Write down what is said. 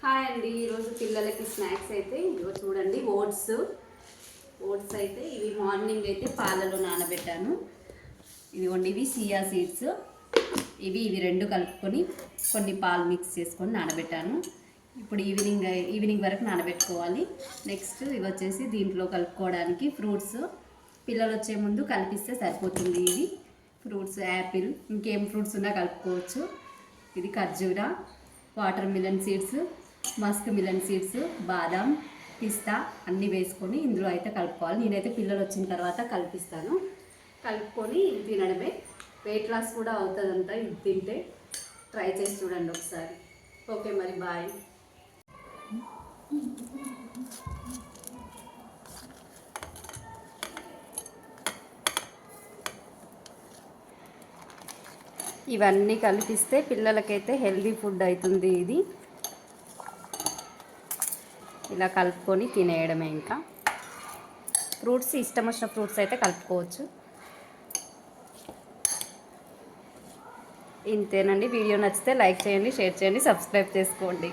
Hi అండి ఈరోజు పిల్లలకి స్నాక్స్ అయితే ఇదిగో చూడండి ఓట్స్. ఓట్స్ అయితే ఇవి మార్నింగ్ అయితే పాలలో నానబెట్టాను. ఇదిగోండి ఇవి సియా సీడ్స్. ఇవి ఇవి రెండు కలుపుకొని కొన్ని పాలు మిక్స్ చేసుకొని నానబెట్టాను. ఇప్పుడు ఈవినింగ్ ఈవినింగ్ వరకు నానబెట్టుకోవాలి. నెక్స్ట్ ఇవి వచ్చేసి దీంట్లో కలుపుకోవడానికి ఫ్రూట్స్. పిల్లలు వచ్చే ముందు కలిపిస్తే సరిపోతుంది ఇవి. ఫ్రూట్స్ యాపిల్ ఇంకేం ఫ్రూట్స్ ఉన్నా కలుపుకోవచ్చు. ఇది ఖర్జూరా. Water melon seeds Musk melon seeds బాదం పిస్తా అన్నీ వేసుకొని ఇందులో అయితే కలుపుకోవాలి. నేనైతే పిల్లలు వచ్చిన తర్వాత కలిపిస్తాను. కలుపుకొని ఇది తినడమే. వెయిట్ లాస్ కూడా అవుతుందంట. ఇది తింటే ట్రై చేసి చూడండి ఒకసారి. ఓకే మరి బాయ్. ఇవన్నీ కలిపిస్తే పిల్లలకైతే హెల్దీ ఫుడ్ అవుతుంది ఇది. ఇలా కలుపుకొని తినేయడమే ఇంకా. ఫ్రూట్స్ ఇష్టం వచ్చిన ఫ్రూట్స్ అయితే కలుపుకోవచ్చు. ఇంతేనండి. వీడియో నచ్చితే లైక్ చేయండి షేర్ చేయండి సబ్స్క్రైబ్ చేసుకోండి.